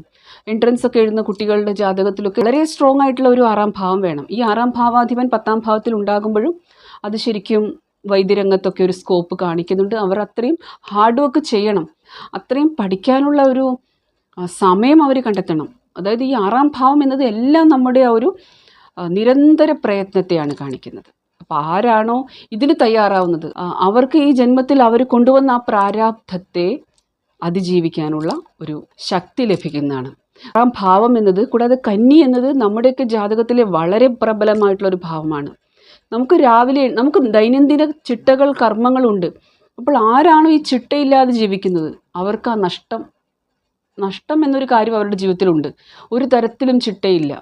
എൻട്രൻസ് ഒക്കെ എഴുതുന്ന കുട്ടികളുടെ ജാതകത്തിലൊക്കെ വളരെ സ്ട്രോങ് ആയിട്ടുള്ള ഒരു ആറാം ഭാവം വേണം. ഈ ആറാം ഭാവാധിപൻ പത്താം ഭാവത്തിൽ ഉണ്ടാകുമ്പോഴും അത് ശരിക്കും വൈദ്യരംഗത്തൊക്കെ ഒരു സ്കോപ്പ് കാണിക്കുന്നുണ്ട്. അവർ അത്രയും ഹാർഡ് വർക്ക് ചെയ്യണം. അത്രയും പഠിക്കാനുള്ള ഒരു സമയം അവർ കണ്ടെത്തണം. അതായത് ഈ ആറാം ഭാവം എന്നത് എല്ലാം നമ്മുടെ ആ ഒരു നിരന്തര പ്രയത്നത്തെയാണ് കാണിക്കുന്നത്. അപ്പോൾ ആരാണോ ഇതിന് തയ്യാറാവുന്നത് അവർക്ക് ഈ ജന്മത്തിൽ അവർ കൊണ്ടുവന്ന ആ പ്രാരാബ്ധത്തെ അതിജീവിക്കാനുള്ള ഒരു ശക്തി ലഭിക്കുന്നതാണ്. ആറാം ഭാവം എന്നത് കൂടാതെ കന്നി എന്നത് നമ്മുടെയൊക്കെ ജാതകത്തിലെ വളരെ പ്രബലമായിട്ടുള്ള ഒരു ഭാവമാണ്. നമുക്ക് രാവിലെ നമുക്ക് ദൈനംദിന ചിട്ടകൾ കർമ്മങ്ങളുണ്ട്. അപ്പോൾ ആരാണോ ഈ ചിട്ടയില്ലാതെ ജീവിക്കുന്നത്? അവർക്ക് ആ നഷ്ടം നഷ്ടം എന്നൊരു കാര്യം അവരുടെ ജീവിതത്തിലുണ്ട്. ഒരു തരത്തിലും ചിട്ടയില്ല.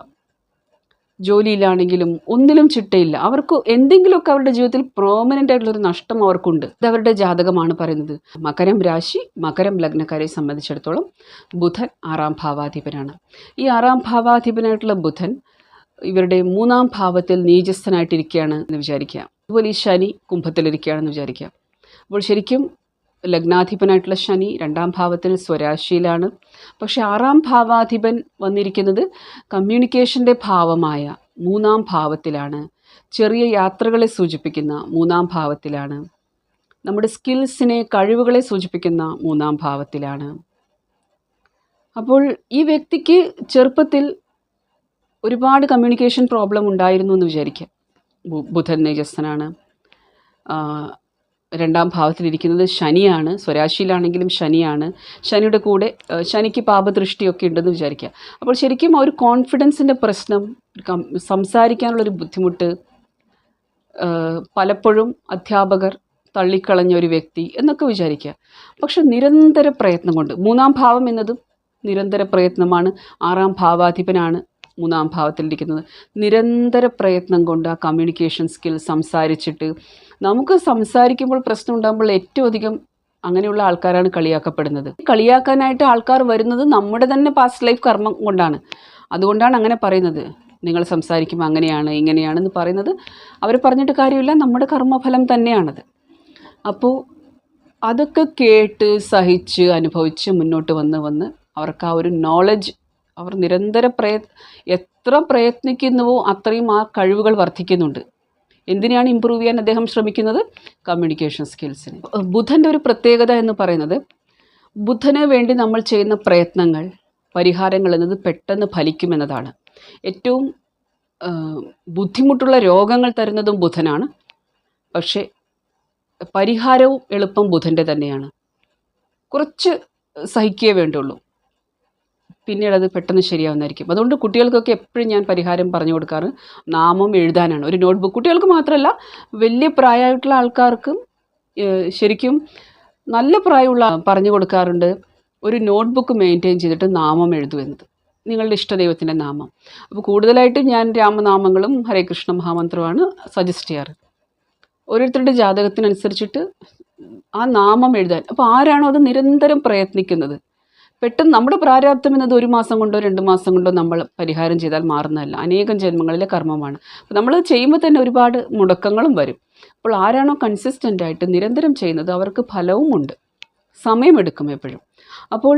ജോലിയിലാണെങ്കിലും ഒന്നിലും ചിട്ടയില്ല. അവർക്ക് എന്തെങ്കിലുമൊക്കെ അവരുടെ ജീവിതത്തിൽ പെർമനന്റ് ആയിട്ടുള്ളൊരു നഷ്ടം അവർക്കുണ്ട്. ഇത് അവരുടെ ജാതകമാണ് പറയുന്നത്. മകരം രാശി മകരം ലഗ്നക്കാരെ സംബന്ധിച്ചിടത്തോളം ബുധൻ ആറാം ഭാവാധിപനാണ്. ഈ ആറാം ഭാവാധിപനായിട്ടുള്ള ബുധൻ ഇവരുടെ മൂന്നാം ഭാവത്തിൽ നീചസ്ഥനായിട്ടിരിക്കുകയാണ് എന്ന് വിചാരിക്കുക. അതുപോലെ ഈ ശനി കുംഭത്തിലിരിക്കുകയാണെന്ന് വിചാരിക്കുക. അപ്പോൾ ശരിക്കും ലഗ്നാധിപനായിട്ടുള്ള ശനി രണ്ടാം ഭാവത്തിൽ സ്വരാശിയിലാണ്. പക്ഷേ ആറാം ഭാവാധിപൻ വന്നിരിക്കുന്നത് കമ്മ്യൂണിക്കേഷന്റെ ഭാവമായ മൂന്നാം ഭാവത്തിലാണ്. ചെറിയ യാത്രകളെ സൂചിപ്പിക്കുന്ന മൂന്നാം ഭാവത്തിലാണ്. നമ്മുടെ സ്കിൽസിനെ കഴിവുകളെ സൂചിപ്പിക്കുന്ന മൂന്നാം ഭാവത്തിലാണ്. അപ്പോൾ ഈ വ്യക്തിക്ക് ചെറുപ്പത്തിൽ ഒരുപാട് കമ്മ്യൂണിക്കേഷൻ പ്രോബ്ലം ഉണ്ടായിരുന്നു എന്ന് വിചാരിക്കാം. ബുധൻ നേജസ്സനാണ് ആ, രണ്ടാം ഭാവത്തിലിരിക്കുന്നത് ശനിയാണ്. സ്വരാശിയിലാണെങ്കിലും ശനിയാണ്. ശനിയുടെ കൂടെ ശനിക്ക് പാപദൃഷ്ടിയൊക്കെ ഉണ്ടെന്ന് വിചാരിക്കുക അപ്പോൾ ശരിക്കും ആ ഒരു കോൺഫിഡൻസിന്റെ പ്രശ്നം സംസാരിക്കാനുള്ള സംസാരിക്കാനുള്ളൊരു ബുദ്ധിമുട്ട് പലപ്പോഴും അധ്യാപകർ തള്ളിക്കളഞ്ഞ ഒരു വ്യക്തി എന്നൊക്കെ വിചാരിക്കുക പക്ഷെ നിരന്തര പ്രയത്നം കൊണ്ട് മൂന്നാം ഭാവം എന്നതും നിരന്തര പ്രയത്നമാണ്. ആറാം ഭാവാധിപനാണ്. മൂന്നാം ഭാവത്തിലിരിക്കുന്നത്. നിരന്തര പ്രയത്നം കൊണ്ട് ആ കമ്മ്യൂണിക്കേഷൻ സ്കിൽ സംസാരിച്ചിട്ട് നമുക്ക് സംസാരിക്കുമ്പോൾ പ്രശ്നം ഉണ്ടാകുമ്പോൾ ഏറ്റവും അധികം അങ്ങനെയുള്ള ആൾക്കാരാണ് കളിയാക്കപ്പെടുന്നത്. കളിയാക്കാനായിട്ട് ആൾക്കാർ വരുന്നത് നമ്മുടെ തന്നെ പാസ്റ്റ് ലൈഫ് കർമ്മം കൊണ്ടാണ്. അതുകൊണ്ടാണ് അങ്ങനെ പറയുന്നത്. നിങ്ങൾ സംസാരിക്കുമ്പോൾ അങ്ങനെയാണ് ഇങ്ങനെയാണെന്ന് പറയുന്നത്. അവർ പറഞ്ഞിട്ട് കാര്യമില്ല. നമ്മുടെ കർമ്മഫലം തന്നെയാണത്. അപ്പോൾ അതൊക്കെ കേട്ട് സഹിച്ച് അനുഭവിച്ച് മുന്നോട്ട് വന്ന് വന്ന് അവർക്ക് ആ ഒരു നോളജ് അവർ നിരന്തര പ്രയ എത്ര പ്രയത്നിക്കുന്നുവോ അത്രയും ആ കഴിവുകൾ വർദ്ധിക്കുന്നുണ്ട്. എന്തിനാണ് ഇമ്പ്രൂവ് ചെയ്യാൻ അദ്ദേഹം ശ്രമിക്കുന്നത്? കമ്മ്യൂണിക്കേഷൻ സ്കിൽസിന് ബുധന്റെ ഒരു പ്രത്യേകത എന്ന് പറയുന്നത് ബുധന് വേണ്ടി നമ്മൾ ചെയ്യുന്ന പ്രയത്നങ്ങൾ പരിഹാരങ്ങൾ എന്നത് പെട്ടെന്ന് ഫലിക്കുമെന്നതാണ്. ഏറ്റവും ബുദ്ധിമുട്ടുള്ള രോഗങ്ങൾ തരുന്നതും ബുധനാണ്. പക്ഷേ പരിഹാരവും എളുപ്പം ബുധന്റെ തന്നെയാണ്. കുറച്ച് സഹിക്കേ വേണ്ടുള്ളൂ. പിന്നീട് അത് പെട്ടെന്ന് ശരിയാവുന്നതായിരിക്കും. അതുകൊണ്ട് കുട്ടികൾക്കൊക്കെ എപ്പോഴും ഞാൻ പരിഹാരം പറഞ്ഞു കൊടുക്കാറ്. നാമം എഴുതാനാണ്. ഒരു നോട്ട്ബുക്ക്. കുട്ടികൾക്ക് മാത്രമല്ല വലിയ പ്രായമായിട്ടുള്ള ആൾക്കാർക്കും ശരിക്കും നല്ല പ്രായമുള്ള പറഞ്ഞു കൊടുക്കാറുണ്ട്. ഒരു നോട്ട്ബുക്ക് മെയിന്റെയിൻ ചെയ്തിട്ട് നാമം എഴുതുമെന്നത് നിങ്ങളുടെ ഇഷ്ടദൈവത്തിന്റെ നാമം. അപ്പോൾ കൂടുതലായിട്ടും ഞാൻ രാമനാമങ്ങളും ഹരേ കൃഷ്ണ മഹാമന്ത്രമാണ് സജസ്റ്റ് ചെയ്യാറ്. ഓരോരുത്തരുടെ ജാതകത്തിനനുസരിച്ചിട്ട് ആ നാമം എഴുതാൻ. അപ്പോൾ ആരാണോ അത് നിരന്തരം പ്രയത്നിക്കുന്നത്? പെട്ടെന്ന് നമ്മുടെ പ്രാരാബ്ദം എന്നത് ഒരു മാസം കൊണ്ടോ രണ്ട് മാസം കൊണ്ടോ നമ്മൾ പരിഹാരം ചെയ്താൽ മാറുന്നതല്ല. അനേകം ജന്മങ്ങളിലെ കർമ്മമാണ്. അപ്പോൾ നമ്മൾ ചെയ്യുമ്പോൾ തന്നെ ഒരുപാട് മുടക്കങ്ങളും വരും. അപ്പോൾ ആരാണോ കൺസിസ്റ്റന്റ് ആയിട്ട് നിരന്തരം ചെയ്യുന്നത് അവർക്ക് ഫലവും ഉണ്ട്. സമയമെടുക്കും എപ്പോഴും. അപ്പോൾ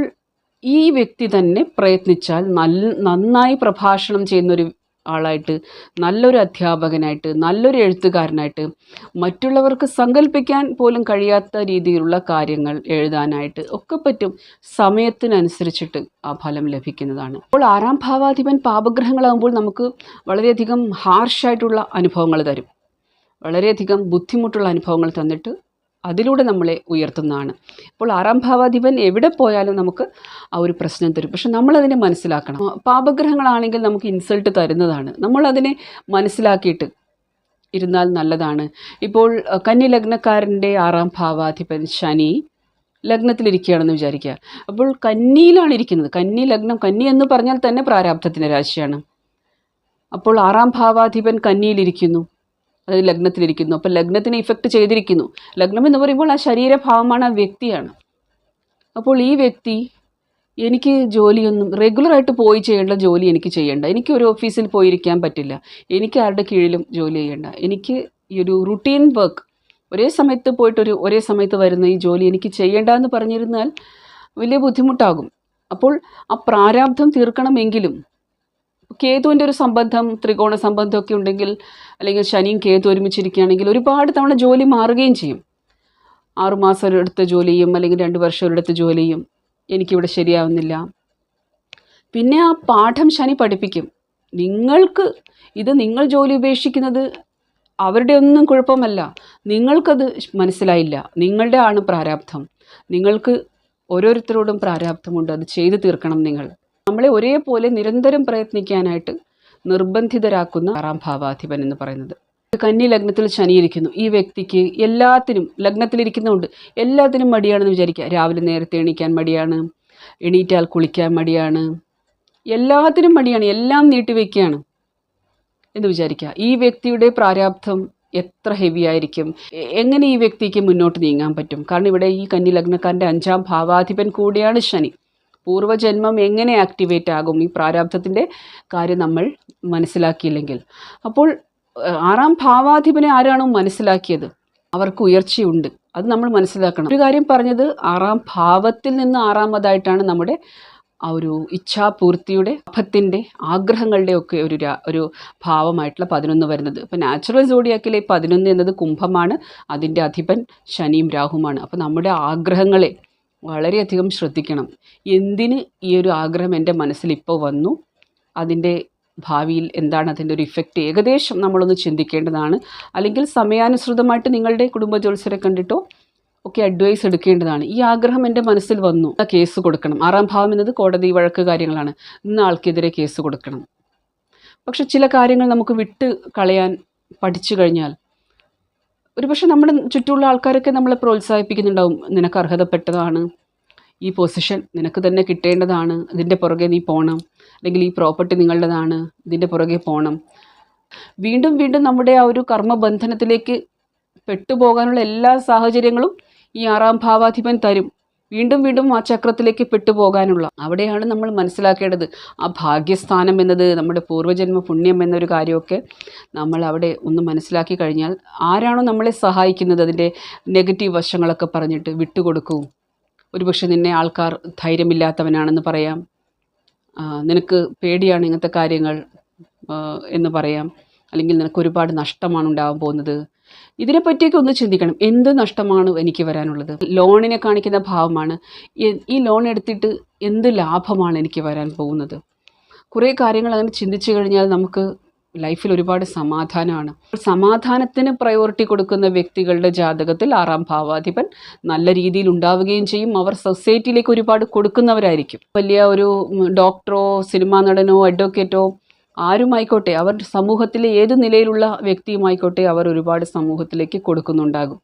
ഈ വ്യക്തി തന്നെ പ്രയത്നിച്ചാൽ നല്ല നന്നായി പ്രഭാഷണം ചെയ്യുന്നൊരു ആളായിട്ട് നല്ലൊരു അധ്യാപകനായിട്ട് നല്ലൊരു എഴുത്തുകാരനായിട്ട് മറ്റുള്ളവർക്ക് സങ്കല്പിക്കാൻ പോലും കഴിയാത്ത രീതിയിലുള്ള കാര്യങ്ങൾ എഴുതാനായിട്ട് ഒക്കെ പറ്റും. സമയത്തിനനുസരിച്ചിട്ട് ആ ഫലം ലഭിക്കുന്നതാണ്. അപ്പോൾ ആറാം ഭാവാധിപൻ പാപഗ്രഹങ്ങളാകുമ്പോൾ നമുക്ക് വളരെയധികം ഹാർഷായിട്ടുള്ള അനുഭവങ്ങൾ തരും. വളരെയധികം ബുദ്ധിമുട്ടുള്ള അനുഭവങ്ങൾ തന്നിട്ട് അതിലൂടെ നമ്മളെ ഉയർത്തുന്നതാണ്. അപ്പോൾ ആറാം ഭാവാധിപൻ എവിടെ പോയാലും നമുക്ക് ആ ഒരു പ്രശ്നം തരും. പക്ഷെ നമ്മളതിനെ മനസ്സിലാക്കണം. പാപഗ്രഹങ്ങളാണെങ്കിൽ നമുക്ക് ഇൻസൾട്ട് തരുന്നതാണ്. നമ്മളതിനെ മനസ്സിലാക്കിയിട്ട് ഇരുന്നാൽ നല്ലതാണ്. ഇപ്പോൾ കന്നി ലഗ്നക്കാരന്റെ ആറാം ഭാവാധിപൻ ശനി ലഗ്നത്തിലിരിക്കുകയാണെന്ന് വിചാരിക്കുക. അപ്പോൾ കന്നിയിലാണ് ഇരിക്കുന്നത്. കന്നി ലഗ്നം കന്നി എന്ന് പറഞ്ഞാൽ തന്നെ പ്രാരാബ്ധത്തിന്റെ രാശിയാണ്. അപ്പോൾ ആറാം ഭാവാധിപൻ കന്നിയിലിരിക്കുന്നു. അതായത് ലഗ്നത്തിലിരിക്കുന്നു. അപ്പോൾ ലഗ്നത്തിന് ഇഫക്റ്റ് ചെയ്തിരിക്കുന്നു. ലഗ്നം എന്ന് പറയുമ്പോൾ ആ ശരീരഭാവമാണ് ആ വ്യക്തിയാണ്. അപ്പോൾ ഈ വ്യക്തി എനിക്ക് ജോലിയൊന്നും റെഗുലറായിട്ട് പോയി ചെയ്യേണ്ട ജോലി എനിക്ക് ചെയ്യേണ്ട. എനിക്ക് ഒരു ഓഫീസിൽ പോയിരിക്കാൻ പറ്റില്ല. എനിക്ക് ആരുടെ കീഴിലും ജോലി ചെയ്യേണ്ട. എനിക്ക് ഈ ഒരു റുട്ടീൻ വർക്ക് ഒരേ സമയത്ത് പോയിട്ടൊരു ഒരേ സമയത്ത് വരുന്ന ഈ ജോലി എനിക്ക് ചെയ്യേണ്ട എന്ന് പറഞ്ഞിരുന്നാൽ വലിയ ബുദ്ധിമുട്ടാകും. അപ്പോൾ ആ പ്രാരാബ്ധം തീർക്കണമെങ്കിലും കേതുവിന്റെ ഒരു സംബന്ധം ത്രികോണ സംബന്ധമൊക്കെ ഉണ്ടെങ്കിൽ അല്ലെങ്കിൽ ശനിയും കേതു ഒരുമിച്ചിരിക്കുകയാണെങ്കിൽ ഒരുപാട് തവണ ജോലി മാറുകയും ചെയ്യും. ആറുമാസം ഒരിടത്ത് ജോലിയും അല്ലെങ്കിൽ രണ്ട് വർഷം ഒരിടത്ത് ജോലിയും എനിക്കിവിടെ ശരിയാവുന്നില്ല. പിന്നെ ആ പാഠം ശനി പഠിപ്പിക്കും. നിങ്ങൾക്ക് ഇത് നിങ്ങൾ ജോലി ഉപേക്ഷിക്കുന്നത് അവരുടെ ഒന്നും കുഴപ്പമല്ല. നിങ്ങൾക്കത് മനസ്സിലായില്ല. നിങ്ങളുടെ ആണ് പ്രാരാബ്ധം. നിങ്ങൾക്ക് ഓരോരുത്തരോടും പ്രാരാബ്ധമുണ്ട്. അത് ചെയ്തു തീർക്കണം നിങ്ങൾ. നമ്മളെ ഒരേപോലെ നിരന്തരം പ്രയത്നിക്കാനായിട്ട് നിർബന്ധിതരാക്കുന്ന ആറാം ഭാവാധിപൻ എന്ന് പറയുന്നത്. കന്നി ലഗ്നത്തിൽ ശനിയിരിക്കുന്നു. ഈ വ്യക്തിക്ക് എല്ലാത്തിനും ലഗ്നത്തിലിരിക്കുന്നതുകൊണ്ട് എല്ലാത്തിനും മടിയാണെന്ന് വിചാരിക്കുക. രാവിലെ നേരത്തെ എണീക്കാൻ മടിയാണ് എണീറ്റാൽ കുളിക്കാൻ മടിയാണ്. എല്ലാത്തിനും മടിയാണ് എല്ലാം നീട്ടിവെക്കുകയാണ് എന്ന് വിചാരിക്കുക. ഈ വ്യക്തിയുടെ പ്രാരാബ്ധം എത്ര ഹെവി ആയിരിക്കും? എങ്ങനെ ഈ വ്യക്തിക്ക് മുന്നോട്ട് നീങ്ങാൻ പറ്റും? കാരണം ഇവിടെ ഈ കന്നി ലഗ്നക്കാരന്റെ അഞ്ചാം ഭാവാധിപൻ കൂടിയാണ് ശനി. പൂർവജന്മം എങ്ങനെ ആക്ടിവേറ്റ് ആകും? ഈ പ്രാരാബ്ധത്തിന്റെ കാര്യം നമ്മൾ മനസ്സിലാക്കിയില്ലെങ്കിൽ. അപ്പോൾ ആറാം ഭാവാധിപനെ ആരാണോ മനസ്സിലാക്കിയത്? അവർക്ക് ഉയർച്ചയുണ്ട്. അത് നമ്മൾ മനസ്സിലാക്കണം. ഒരു കാര്യം പറഞ്ഞത് ആറാം ഭാവത്തിൽ നിന്ന് ആറാമതായിട്ടാണ് നമ്മുടെ ആ ഒരു ഇച്ഛാപൂർത്തിയുടെ അഭത്തിന്റെ ആഗ്രഹങ്ങളുടെ ഒക്കെ ഒരു ഒരു ഭാവമായിട്ടുള്ള പതിനൊന്ന് വരുന്നത്. ഇപ്പം നാച്ചുറൽ സോഡിയാക്കിലെ പതിനൊന്ന് എന്നത് കുംഭമാണ്. അതിന്റെ അധിപൻ ശനിയും രാഹുമാണ് അപ്പോൾ നമ്മുടെ ആഗ്രഹങ്ങളെ വളരെയധികം ശ്രദ്ധിക്കണം. എന്തിന് ഈ ഒരു ആഗ്രഹം എന്റെ മനസ്സിൽ ഇപ്പോൾ വന്നു? അതിന്റെ ഭാവിയിൽ എന്താണ് അതിന്റെ ഒരു ഇഫക്റ്റ് ഏകദേശം നമ്മളൊന്ന് ചിന്തിക്കേണ്ടതാണ്? അല്ലെങ്കിൽ സമയാനുസൃതമായിട്ട് നിങ്ങളുടെ കുടുംബ ജോത്സരെ കണ്ടിട്ടോ? ഒക്കെ അഡ്വൈസ് എടുക്കേണ്ടതാണ്. ഈ ആഗ്രഹം എന്റെ മനസ്സിൽ വന്നു. കേസ് കൊടുക്കണം. ആറാം ഭാവം എന്നത് കോടതി വഴക്ക് കാര്യങ്ങളാണ്. ഇന്ന് ആൾക്കെതിരെ കേസ് കൊടുക്കണം. പക്ഷെ ചില കാര്യങ്ങൾ നമുക്ക് വിട്ട് കളയാൻ പഠിച്ചു കഴിഞ്ഞാൽ ഒരുപക്ഷെ നമ്മുടെ ചുറ്റുമുള്ള ആൾക്കാരൊക്കെ നമ്മളെ പ്രോത്സാഹിപ്പിക്കുന്നുണ്ടാവും. നിനക്ക് അർഹതപ്പെട്ടതാണ്. ഈ പൊസിഷൻ നിനക്ക് തന്നെ കിട്ടേണ്ടതാണ്. ഇതിന്റെ പുറകെ നീ പോകണം അല്ലെങ്കിൽ ഈ പ്രോപ്പർട്ടി നിങ്ങളുടേതാണ്. ഇതിന്റെ പുറകെ പോകണം വീണ്ടും വീണ്ടും നമ്മുടെ ആ ഒരു കർമ്മബന്ധനത്തിലേക്ക് പെട്ടുപോകാനുള്ള എല്ലാ സാഹചര്യങ്ങളും ഈ ആറാം ഭാവാധിപൻ തരും. വീണ്ടും വീണ്ടും ആ ചക്രത്തിലേക്ക് പെട്ടുപോകാനുള്ള. അവിടെയാണ് നമ്മൾ മനസ്സിലാക്കേണ്ടത്. ആ ഭാഗ്യസ്ഥാനം എന്നത് നമ്മുടെ പൂർവജന്മ പുണ്യം എന്നൊരു കാര്യമൊക്കെ നമ്മൾ അവിടെ ഒന്ന് മനസ്സിലാക്കി കഴിഞ്ഞാൽ ആരാണോ നമ്മളെ സഹായിക്കുന്നത് അതിന്റെ നെഗറ്റീവ് വശങ്ങളൊക്കെ പറഞ്ഞിട്ട് വിട്ടുകൊടുക്കും. ഒരുപക്ഷെ നിന്നെ ആൾക്കാർ ധൈര്യമില്ലാത്തവനാണെന്ന് പറയാം. നിനക്ക് പേടിയാണ് ഇങ്ങനത്തെ കാര്യങ്ങൾ എന്ന് പറയാം. അല്ലെങ്കിൽ നിനക്ക് ഒരുപാട് നഷ്ടമാണ് ഉണ്ടാകാൻ പോകുന്നത്. ഇതിനെപ്പറ്റിയൊക്കെ ഒന്ന് ചിന്തിക്കണം. എന്ത് നഷ്ടമാണ് എനിക്ക് വരാനുള്ളത്? ലോണിനെ കാണിക്കുന്ന ഭാവമാണ്. ഈ ലോൺ എടുത്തിട്ട് എന്ത് ലാഭമാണ് എനിക്ക് വരാൻ പോകുന്നത്? കുറേ കാര്യങ്ങൾ അങ്ങനെ ചിന്തിച്ചു കഴിഞ്ഞാൽ നമുക്ക് ലൈഫിൽ ഒരുപാട് സമാധാനമാണ്. സമാധാനത്തിന് പ്രയോറിറ്റി കൊടുക്കുന്ന വ്യക്തികളുടെ ജാതകത്തിൽ ആറാം ഭാവാധിപൻ നല്ല രീതിയിൽ ഉണ്ടാവുകയും ചെയ്യും. അവർ സൊസൈറ്റിയിലേക്ക് ഒരുപാട് കൊടുക്കുന്നവരായിരിക്കും. വലിയ ഒരു ഡോക്ടറോ സിനിമാ നടനോ അഡ്വക്കേറ്റോ ആരുമായിക്കോട്ടെ അവർ സമൂഹത്തിലെ ഏത് നിലയിലുള്ള വ്യക്തിയുമായിക്കോട്ടെ അവർ ഒരുപാട് സമൂഹത്തിലേക്ക് കൊടുക്കുന്നുണ്ടാകും.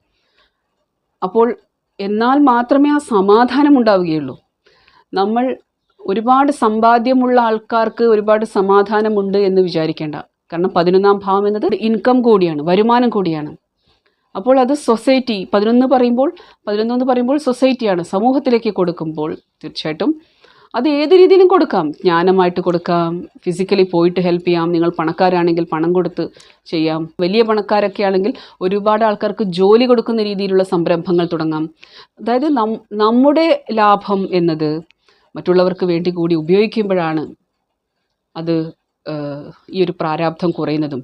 അപ്പോൾ എന്നാൽ മാത്രമേ ആ സമാധാനം ഉണ്ടാവുകയുള്ളൂ. നമ്മൾ ഒരുപാട് സമ്പാദ്യമുള്ള ആൾക്കാർക്ക് ഒരുപാട് സമാധാനമുണ്ട് എന്ന് വിചാരിക്കേണ്ട. കാരണം പതിനൊന്നാം ഭാവം എന്നത് ഇൻകം കൂടിയാണ് വരുമാനം കൂടിയാണ്. അപ്പോൾ അത് സൊസൈറ്റി പതിനൊന്ന് പറയുമ്പോൾ പതിനൊന്ന് പറയുമ്പോൾ സൊസൈറ്റിയാണ് സമൂഹത്തിലേക്ക് കൊടുക്കുമ്പോൾ തീർച്ചയായിട്ടും അത് ഏത് രീതിയിലും കൊടുക്കാം. ജ്ഞാനമായിട്ട് കൊടുക്കാം. ഫിസിക്കലി പോയിട്ട് ഹെൽപ്പ് ചെയ്യാം. നിങ്ങൾ പണക്കാരാണെങ്കിൽ പണം കൊടുത്ത് ചെയ്യാം. വലിയ പണക്കാരൊക്കെ ആണെങ്കിൽ ഒരുപാട് ആൾക്കാർക്ക് ജോലി കൊടുക്കുന്ന രീതിയിലുള്ള സംരംഭങ്ങൾ തുടങ്ങാം. അതായത് നമ്മുടെ ലാഭം എന്നത് മറ്റുള്ളവർക്ക് വേണ്ടി കൂടി ഉപയോഗിക്കുമ്പോഴാണ് അത് ഈ ഒരു പ്രാരാബ്ധം കുറയുന്നതും.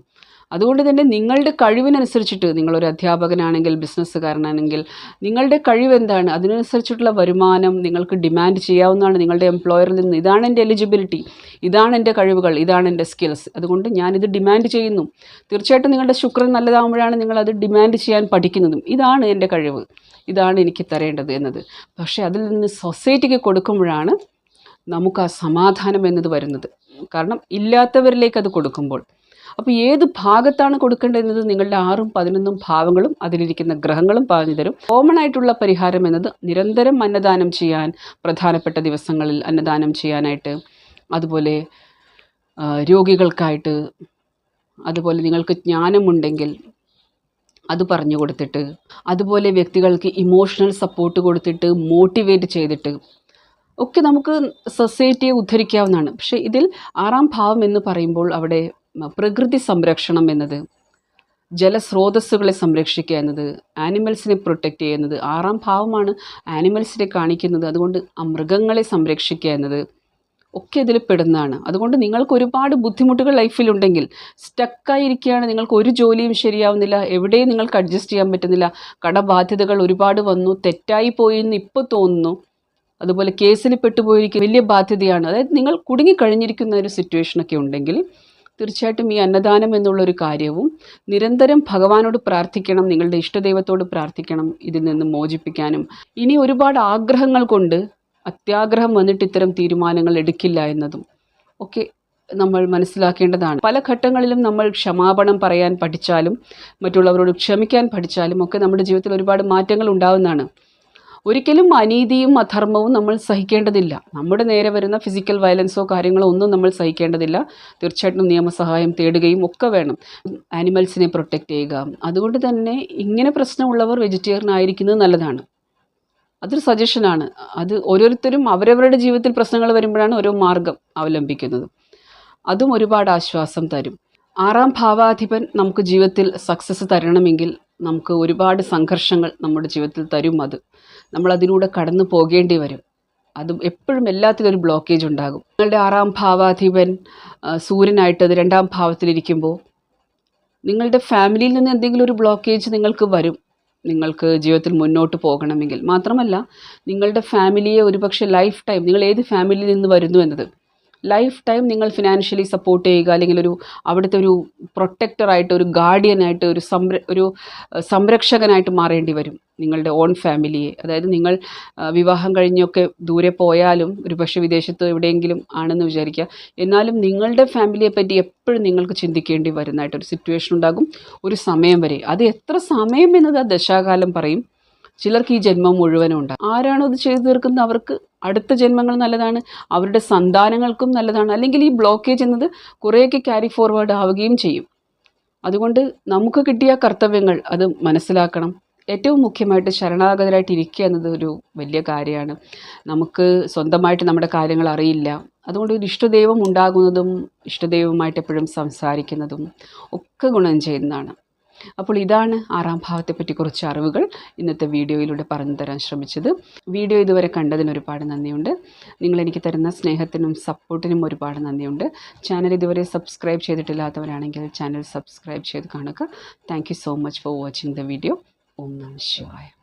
അതുകൊണ്ട് തന്നെ നിങ്ങളുടെ കഴിവിനനുസരിച്ചിട്ട് നിങ്ങളൊരു അധ്യാപകനാണെങ്കിൽ ബിസിനസ്സുകാരനാണെങ്കിൽ നിങ്ങളുടെ കഴിവ് എന്താണ് അതിനനുസരിച്ചിട്ടുള്ള വരുമാനം നിങ്ങൾക്ക് ഡിമാൻഡ് ചെയ്യാവുന്നതാണ് നിങ്ങളുടെ എംപ്ലോയറിൽ നിന്ന്. ഇതാണ് എന്റെ എലിജിബിലിറ്റി ഇതാണ് എന്റെ കഴിവുകൾ. ഇതാണ് എന്റെ സ്കിൽസ് അതുകൊണ്ട് ഞാനിത് ഡിമാൻഡ് ചെയ്യുന്നു. തീർച്ചയായിട്ടും നിങ്ങളുടെ ശുക്രൻ നല്ലതാകുമ്പോഴാണ് നിങ്ങളത് ഡിമാൻഡ് ചെയ്യാൻ പഠിക്കുന്നതും. ഇതാണ് എന്റെ കഴിവ്. ഇതാണ് എനിക്ക് തരേണ്ടത് എന്നത്. പക്ഷേ അതിൽ നിന്ന് സൊസൈറ്റിക്ക് കൊടുക്കുമ്പോഴാണ് നമുക്ക് ആ സമാധാനം എന്നത് വരുന്നത്. കാരണം ഇല്ലാത്തവരിലേക്ക് അത് കൊടുക്കുമ്പോൾ അപ്പോൾ ഏത് ഭാഗത്താണ് കൊടുക്കേണ്ടതെന്നത് നിങ്ങളുടെ ആറും പതിനൊന്നും ഭാവങ്ങളും അതിലിരിക്കുന്ന ഗ്രഹങ്ങളും പറഞ്ഞു തരും. കോമൺ ആയിട്ടുള്ള പരിഹാരം എന്നത് നിരന്തരം അന്നദാനം ചെയ്യാൻ പ്രധാനപ്പെട്ട ദിവസങ്ങളിൽ അന്നദാനം ചെയ്യാനായിട്ട് അതുപോലെ രോഗികൾക്കായിട്ട് അതുപോലെ നിങ്ങൾക്ക് ജ്ഞാനമുണ്ടെങ്കിൽ അത് പറഞ്ഞു കൊടുത്തിട്ട് അതുപോലെ വ്യക്തികൾക്ക് ഇമോഷണൽ സപ്പോർട്ട് കൊടുത്തിട്ട് മോട്ടിവേറ്റ് ചെയ്തിട്ട് ഒക്കെ നമുക്ക് സൊസൈറ്റിയെ ഉദ്ധരിക്കാവുന്നതാണ്. പക്ഷേ ഇതിൽ ആറാം ഭാവം എന്ന് പറയുമ്പോൾ അവിടെ പ്രകൃതി സംരക്ഷണം എന്നത് ജലസ്രോതസ്സുകളെ സംരക്ഷിക്കുക എന്നത് ആനിമൽസിനെ പ്രൊട്ടക്റ്റ് ചെയ്യുന്നത് ആറാം ഭാവമാണ് ആനിമൽസിനെ കാണിക്കുന്നത്. അതുകൊണ്ട് ആ മൃഗങ്ങളെ സംരക്ഷിക്കുക എന്നത് ഒക്കെ ഇതിൽ പെടുന്നതാണ്. അതുകൊണ്ട് നിങ്ങൾക്ക് ഒരുപാട് ബുദ്ധിമുട്ടുകൾ ലൈഫിലുണ്ടെങ്കിൽ സ്റ്റക്കായിരിക്കുകയാണ് നിങ്ങൾക്ക് ഒരു ജോലിയും ശരിയാവുന്നില്ല. എവിടെയും നിങ്ങൾക്ക് അഡ്ജസ്റ്റ് ചെയ്യാൻ പറ്റുന്നില്ല. കടബാധ്യതകൾ ഒരുപാട് വന്നു. തെറ്റായി പോയി എന്ന് ഇപ്പോൾ തോന്നുന്നു. അതുപോലെ കേസിൽ പെട്ടുപോയിരിക്കും വലിയ ബാധ്യതയാണ്. അതായത് നിങ്ങൾ കുടുങ്ങിക്കഴിഞ്ഞിരിക്കുന്ന ഒരു സിറ്റുവേഷനൊക്കെ ഉണ്ടെങ്കിൽ തീർച്ചയായിട്ടും ഈ അന്നദാനം എന്നുള്ളൊരു കാര്യവും നിരന്തരം ഭഗവാനോട് പ്രാർത്ഥിക്കണം നിങ്ങളുടെ ഇഷ്ടദൈവത്തോട് പ്രാർത്ഥിക്കണം ഇതിൽ നിന്ന് മോചിപ്പിക്കാനും. ഇനി ഒരുപാട് ആഗ്രഹങ്ങൾ കൊണ്ട് അത്യാഗ്രഹം വന്നിട്ട് ഇത്തരം തീരുമാനങ്ങൾ എടുക്കില്ല എന്നതും ഒക്കെ നമ്മൾ മനസ്സിലാക്കേണ്ടതാണ്. പല ഘട്ടങ്ങളിലും നമ്മൾ ക്ഷമാപണം പറയാൻ പഠിച്ചാലും മറ്റുള്ളവരോട് ക്ഷമിക്കാൻ പഠിച്ചാലും ഒക്കെ നമ്മുടെ ജീവിതത്തിൽ ഒരുപാട് മാറ്റങ്ങൾ ഉണ്ടാവുന്നതാണ്. ഒരിക്കലും അനീതിയും അധർമ്മവും നമ്മൾ സഹിക്കേണ്ടതില്ല. നമ്മുടെ നേരെ വരുന്ന ഫിസിക്കൽ വയലൻസോ കാര്യങ്ങളോ ഒന്നും നമ്മൾ സഹിക്കേണ്ടതില്ല. തീർച്ചയായിട്ടും നിയമസഹായം തേടുകയും ഒക്കെ വേണം. ആനിമൽസിനെ പ്രൊട്ടക്റ്റ് ചെയ്യുക. അതുകൊണ്ട് തന്നെ ഇങ്ങനെ പ്രശ്നമുള്ളവർ വെജിറ്റേറിയൻ ആയിരിക്കുന്നത് നല്ലതാണ്. അതൊരു സജഷനാണ് അത് ഓരോരുത്തരും അവരവരുടെ ജീവിതത്തിൽ പ്രശ്നങ്ങൾ വരുമ്പോഴാണ് ഓരോ മാർഗം അവലംബിക്കുന്നത്. അതും ഒരുപാട് ആശ്വാസം തരും. ആറാം ഭാവാധിപൻ നമുക്ക് ജീവിതത്തിൽ സക്സസ് തരണമെങ്കിൽ നമുക്ക് ഒരുപാട് സംഘർഷങ്ങൾ നമ്മുടെ ജീവിതത്തിൽ തരും അത്. നമ്മൾ അതിലൂടെ കടന്നു പോകേണ്ടി വരും. അത് എപ്പോഴും എല്ലാത്തിലും ഒരു ബ്ലോക്കേജ് ഉണ്ടാകും. നിങ്ങളുടെ ആറാം ഭാവാധിപൻ സൂര്യനായിട്ടത് രണ്ടാം ഭാവത്തിലിരിക്കുമ്പോൾ നിങ്ങളുടെ ഫാമിലിയിൽ നിന്ന് എന്തെങ്കിലും ഒരു ബ്ലോക്കേജ് നിങ്ങൾക്ക് വരും. നിങ്ങൾക്ക് ജീവിതത്തിൽ മുന്നോട്ട് പോകണമെങ്കിൽ. മാത്രമല്ല നിങ്ങളുടെ ഫാമിലിയെ ഒരുപക്ഷെ ലൈഫ് ടൈം നിങ്ങൾ ഏത് ഫാമിലിയിൽ നിന്ന് വരുന്നു എന്നത്? ലൈഫ് ടൈം നിങ്ങൾ ഫിനാൻഷ്യലി സപ്പോർട്ട് ചെയ്യുക അല്ലെങ്കിൽ ഒരു അവിടുത്തെ ഒരു പ്രൊട്ടക്ടറായിട്ട് ഒരു ഗാർഡിയനായിട്ട് ഒരു സംര ഒരു സംരക്ഷകനായിട്ട് മാറേണ്ടി വരും. നിങ്ങളുടെ ഓൺ ഫാമിലിയെ അതായത് നിങ്ങൾ വിവാഹം കഴിഞ്ഞൊക്കെ ദൂരെ പോയാലും ഒരു പക്ഷേ വിദേശത്ത് എവിടെയെങ്കിലും ആണെന്ന് വിചാരിക്കുക. എന്നാലും നിങ്ങളുടെ ഫാമിലിയെ പറ്റി എപ്പോഴും നിങ്ങൾക്ക് ചിന്തിക്കേണ്ടി വരുന്നതായിട്ടൊരു സിറ്റുവേഷൻ ഉണ്ടാകും ഒരു സമയം വരെ. അത് എത്ര സമയം എന്നത് ആ ദശാകാലം പറയും. ചിലർക്ക് ഈ ജന്മം മുഴുവനും ഉണ്ടാകും ആരാണോ ഇത് ചെയ്തു തീർക്കുന്നത്? അവർക്ക് അടുത്ത ജന്മങ്ങൾ നല്ലതാണ് അവരുടെ സന്താനങ്ങൾക്കും നല്ലതാണ് അല്ലെങ്കിൽ ഈ ബ്ലോക്കേജ് എന്നത് കുറേയൊക്കെ ക്യാരി ഫോർവേഡ് ആവുകയും ചെയ്യും. അതുകൊണ്ട് നമുക്ക് കിട്ടിയ കർത്തവ്യങ്ങൾ അത് മനസ്സിലാക്കണം. ഏറ്റവും മുഖ്യമായിട്ട് ശരണാഗതരായിട്ട് ഇരിക്കുക എന്നത് ഒരു വലിയ കാര്യമാണ്. നമുക്ക് സ്വന്തമായിട്ട് നമ്മുടെ കാര്യങ്ങൾ അറിയില്ല. അതുകൊണ്ട് ഒരു ഇഷ്ടദൈവം ഉണ്ടാകുന്നതും ഇഷ്ടദൈവമായിട്ട് എപ്പോഴും സംസാരിക്കുന്നതും ഒക്കെ ഗുണം ചെയ്യുന്നതാണ്. അപ്പോൾ ഇതാണ് ആറാം ഭാവത്തെപ്പറ്റി കുറച്ച് അറിവുകൾ ഇന്നത്തെ വീഡിയോയിലൂടെ പറഞ്ഞു തരാൻ ശ്രമിച്ചത്. വീഡിയോ ഇതുവരെ കണ്ടതിന് ഒരുപാട് നന്ദിയുണ്ട്. നിങ്ങൾ എനിക്ക് തരുന്ന സ്നേഹത്തിനും സപ്പോർട്ടിനും ഒരുപാട് നന്ദിയുണ്ട്. ചാനൽ ഇതുവരെ സബ്സ്ക്രൈബ് ചെയ്തിട്ടില്ലാത്തവരാണെങ്കിൽ ചാനൽ സബ്സ്ക്രൈബ് ചെയ്ത് കാണുക. Thank so much for watching the video. 我们喜学